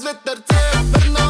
без ветърце, върна